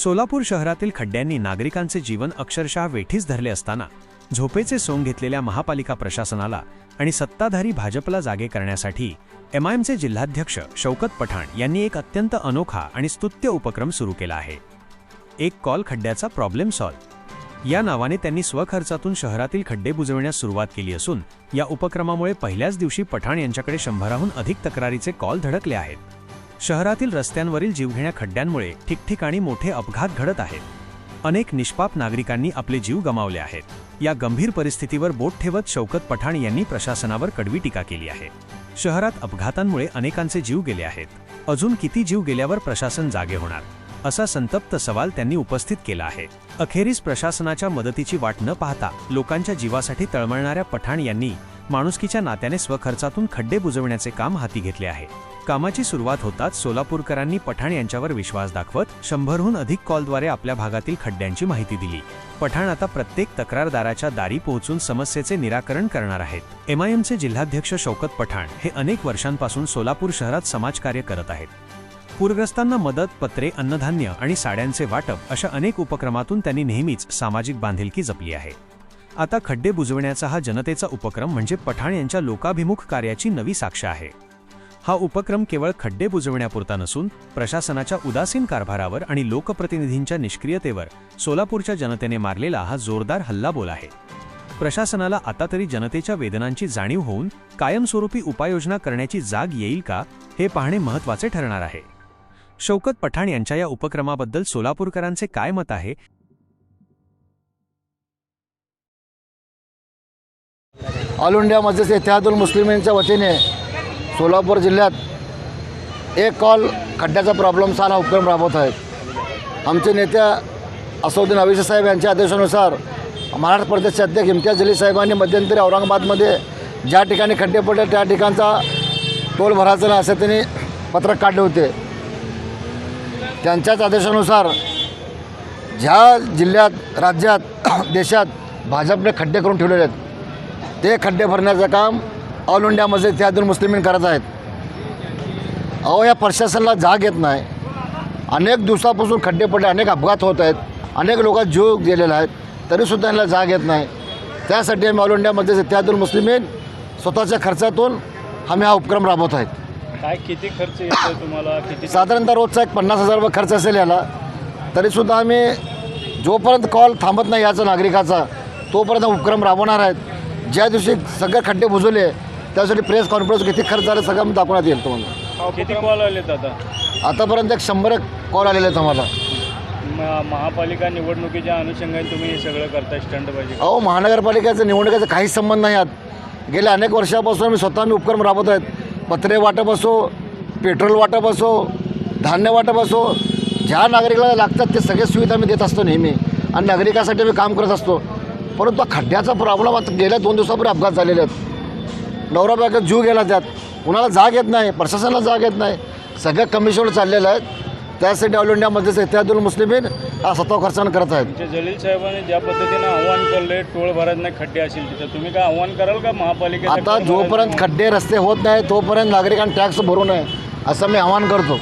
सोलापूर शहरातील खड्ड्यांनी नागरिकांचे जीवन अक्षरशः वेठीस धरले असताना झोपेचे सोंग घेतलेल्या महापालिका प्रशासनाला आणि सत्ताधारी भाजपला जागे करण्यासाठी एमआयएमचे जिल्हाध्यक्ष शौकत पठाण यांनी एक अत्यंत अनोखा आणि स्तुत्य उपक्रम सुरू केला आहे. एक कॉल खड्ड्याचा प्रॉब्लेम सॉल्व या नावाने त्यांनी स्वखर्चातून शहरातील खड्डे बुजवण्यास सुरुवात केली असून या उपक्रमामुळे पहिल्याच दिवशी पठाण यांच्याकडे शंभराहून अधिक तक्रारीचे कॉल धडकले आहेत. शहरातील रस्त्यांवरील जीवघेण्या खड्ड्यांमुळे ठिकठिकाणी मोठे अपघात घडत आहेत. अनेक निष्पाप नागरिकांनी आपले जीव गमावले आहेत. या गंभीर परिस्थितीवर बोट ठेवत शौकत पठाण यांनी प्रशासनावर कडवी टीका केली आहे. शहरात अपघातांमुळे अनेकांचे जीव गेले आहेत. अजून किती जीव गेल्यावर प्रशासन जागे होणार? असा संतप्त सवाल त्यांनी उपस्थित केला आहे. अखेरीस प्रशासनाच्या मदतीची वाट न पाहता लोकांच्या जीवासाठी तळमळणाऱ्या पठाण यांनी माणुसकीच्या नात्याने स्वखर्चातून खड्डे बुजवण्याचे काम हाती घेतले आहे. कामाची सुरुवात होताच सोलापूरकरांनी पठाण यांच्यावर विश्वास दाखवत शंभरहून अधिक कॉलद्वारे आपल्या भागातील खड्ड्यांची माहिती दिली. पठाण आता प्रत्येक तक्रारदाराच्या दारी पोहोचून समस्येचे निराकरण करणार आहेत. एमआयएमचे जिल्हाध्यक्ष शौकत पठाण हे अनेक वर्षांपासून सोलापूर शहरात समाजकार्य करत आहेत. पूरग्रस्तांना मदत पत्रे अन्नधान्य आणि साड्यांचे वाटप अशा अनेक उपक्रमातून त्यांनी नेहमीच सामाजिक बांधिलकी जपली आहे. आता खड्डे बुजवण्याचा हा जनतेचा उपक्रम म्हणजे पठाण यांच्या लोकाभिमुख कार्याची नवी साक्ष आहे. हा उपक्रम केवळ खड्डे बुजवण्यापुरता नसून प्रशासनाच्या उदासीन कारभारावर आणि लोकप्रतिनिधींच्या निष्क्रियतेवर सोलापूरच्या जनतेने मारलेला हा जोरदार हल्लाबोल आहे. प्रशासनाला आता तरी जनतेच्या वेदनांची जाणीव होऊन कायमस्वरूपी उपाययोजना करण्याची जाग येईल का हे पाहणे महत्त्वाचे ठरणार आहे. शौकत पठाण यांच्या या उपक्रमाबद्दल सोलापूरकरांचे काय मत आहे? ऑल इंडिया मजलिस इतिहादुल मुस्लिमींच्या वतीने सोलापूर जिल्ह्यात एक कॉल खड्ड्याचा प्रॉब्लेम सारा उपक्रम राबवत आहेत. आमचे नेत्या असौद्दीन अविशे साहेब यांच्या आदेशानुसार महाराष्ट्र प्रदेशचे अध्यक्ष इम्तियाज अली साहेबांनी मध्यंतरी औरंगाबादमध्ये ज्या ठिकाणी खड्डे पडले त्या ठिकाणचा टोल भरायचा नाही असे त्यांनी पत्रक काढले होते. त्यांच्याच आदेशानुसार ज्या जिल्ह्यात राज्यात देशात भाजपने खड्डे करून ठेवलेले आहेत ते खड्डे भरण्याचं काम ऑल इंडिया मस्जिद इतिहादुल मुस्लिमीन करत आहेत. अहो या प्रशासनाला जाग येत नाही. अनेक दिवसापासून खड्डे पडले अनेक अपघात होत आहेत. अनेक लोक जीव गेलेले आहेत तरीसुद्धा यांना जाग येत नाही. त्यासाठी आम्ही ऑल इंडिया मस्जिद इतिहादुल मुस्लिमीन स्वतःच्या खर्चातून आम्ही हा उपक्रम राबवत आहेत. काय किती खर्च येतो तुम्हाला? किती साधारणतः रोजचा एक पन्नास हजार रुपये खर्च असेल याला. तरीसुद्धा आम्ही जोपर्यंत कॉल थांबत नाही याचा नागरिकाचा तोपर्यंत उपक्रम राबवणार आहेत. ज्या दिवशी सगळे खड्डे बुजवले त्यासाठी प्रेस कॉन्फरन्स किती खर्च झाले सगळं आम्ही दाखवण्यात येईल तुम्हाला. किती कॉल आलेत आता? आतापर्यंत एक शंभर कॉल आलेले आहेत आम्हाला. म- महापालिका निवडणुकीच्या अनुषंगाने तुम्ही हे सगळं करताय स्टंट पाहिजे अहो महानगरपालिकेचं निवडणुकीचा काहीच संबंध नाही यात गेल्या अनेक वर्षापासून आम्ही स्वतः आम्ही उपक्रम राबवत आहेत पत्रे वाटप असो पेट्रोल वाटप असो धान्य वाटप असो ज्या नागरिकाला लागतात ते सगळे सुविधा आम्ही देत असतो नेहमी. आणि नागरिकासाठी आम्ही काम करत असतो. परंतु खड्ड्याचा प्रॉब्लेम आता गेल्या दोन दिवसापूर्वी अपघात झालेले आहेत. नवरा बायका जीव गेला त्यात. कुणाला जाग येत नाही प्रशासनाला जाग येत नाही. सगळ्या कमिशनवर चाललेलं आहेत. त्यासाठी ऑल इंडियामध्ये इतिहादुल मुस्लिमीन हा स्वतः खर्चानं करत आहेत. जलील साहेबांनी ज्या पद्धतीनं आव्हान केलंय टोळ भरत नाही खड्डे असेल तिथं तुम्ही काय आव्हान कराल का महापालिकेचं आता जोपर्यंत? खड्डे रस्ते होत नाही तोपर्यंत नागरिकांनी टॅक्स भरू नये असं मी आवाहन करतो.